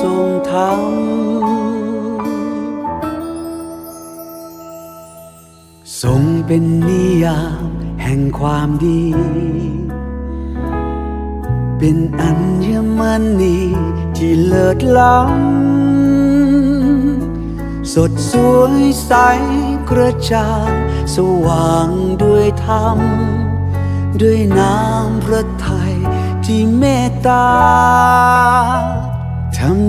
ทรงธรรมทรงเป็นนิยามแห่งความดี เป็นอัญมณีที่เลิศล้ำ สดสวยใสกระจ่างสว่างด้วยธรรม ด้วยน้ำพระทัยที่เมตตา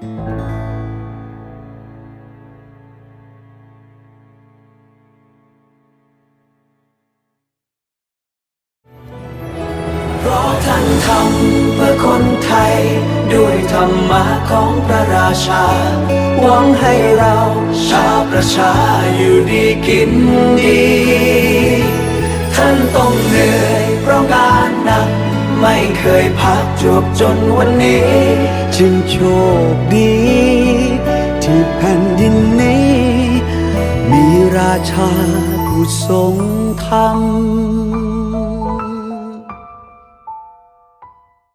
เพราะท่านทำเพื่อคนไทย ด้วยธรรมะของพระราชา หวังให้เราชาวประชาอยู่ดีกินดี ท่านต้องเหนื่อยเพราะงานหนักไม่ เคยพักจวบจนวันนี้จึงโชคดี ที่แผ่นดินนี้ มีราชาผู้ทรงธรรม